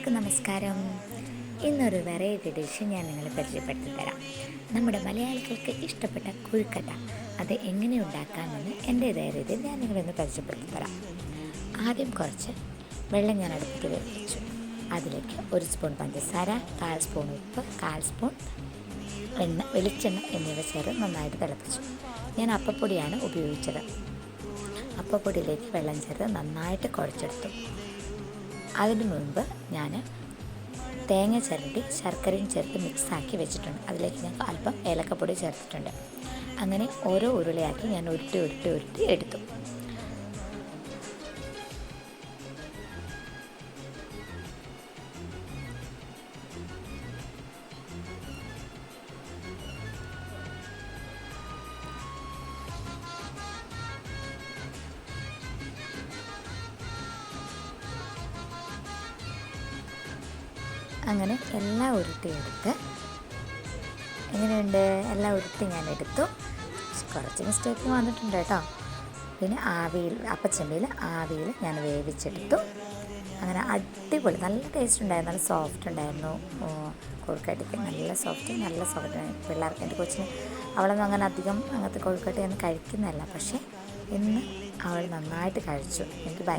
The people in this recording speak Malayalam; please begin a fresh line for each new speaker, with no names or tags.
എല്ലാവർക്കും നമസ്കാരം. ഇന്നൊരു വെറൈറ്റി ഡിഷ് ഞാൻ നിങ്ങളെ പരിചയപ്പെടുത്തി തരാം നമ്മുടെ മലയാളികൾക്ക് ഇഷ്ടപ്പെട്ട കുഴുക്കട്ട അത് എങ്ങനെ ഉണ്ടാക്കാമെന്ന് എന്റേതായ രീതിയിൽ ഞാൻ നിങ്ങളൊന്ന് പരിചയപ്പെടുത്തി തരാം ആദ്യം കുറച്ച് വെള്ളം ഞാൻ അടുപ്പിൽ വെച്ചു. അതിലേക്ക് ഒരു സ്പൂൺ പഞ്ചസാര കാൽ സ്പൂൺ ഉപ്പ് കാൽ സ്പൂൺ എണ്ണ വെളിച്ചെണ്ണ എന്നിവ ചേർത്ത് നന്നായിട്ട് തിളപ്പിച്ചു. ഞാൻ അപ്പപ്പൊടിയാണ് ഉപയോഗിച്ചത്. അപ്പപ്പൊടിയിലേക്ക് വെള്ളം ചേർത്ത് നന്നായിട്ട് കുഴച്ചെടുത്തു. അതിന് മുൻപ് ഞാൻ തേങ്ങ ചിരണ്ടി ശർക്കരയും ചേർത്ത് മിക്സാക്കി വെച്ചിട്ടുണ്ട്. അതിലേക്ക് ഞാൻ അല്പം ഏലക്കപ്പൊടി ചേർത്തിട്ടുണ്ട്. അങ്ങനെ ഓരോ ഉരുളയാക്കി ഞാൻ ഉരുട്ടി ഉരുട്ടി ഉരുട്ടി എടുത്തു. അങ്ങനെ എല്ലാം ഉരുട്ടി ഉരുട്ടിയെടുത്ത് എങ്ങനെയുണ്ട്? എല്ലാം ഉരുട്ടി ഞാൻ എടുത്തു. കുറച്ച് മിസ്റ്റേക്ക് വന്നിട്ടുണ്ട് കേട്ടോ. പിന്നെ ആവിയിൽ അപ്പച്ചെമ്പിയിൽ ആവിയിൽ ഞാൻ വേവിച്ചെടുത്തു. അങ്ങനെ അടിപൊളി നല്ല ടേസ്റ്റ് ഉണ്ടായിരുന്നു. നല്ല സോഫ്റ്റ് ഉണ്ടായിരുന്നു. കോഴിക്കട്ടിക്ക് നല്ല സോഫ്റ്റ് നല്ല സോഫ്റ്റ് പിള്ളേർക്ക് എന്റെ കൊച്ചിന് അവളൊന്നും അങ്ങനെ അധികം അങ്ങനത്തെ കോഴിക്കട്ടയൊന്നും കഴിക്കുന്നതല്ല. പക്ഷേ ഇന്ന് അവൾ നന്നായിട്ട് കഴിച്ചു. എനിക്ക് ഭയങ്കര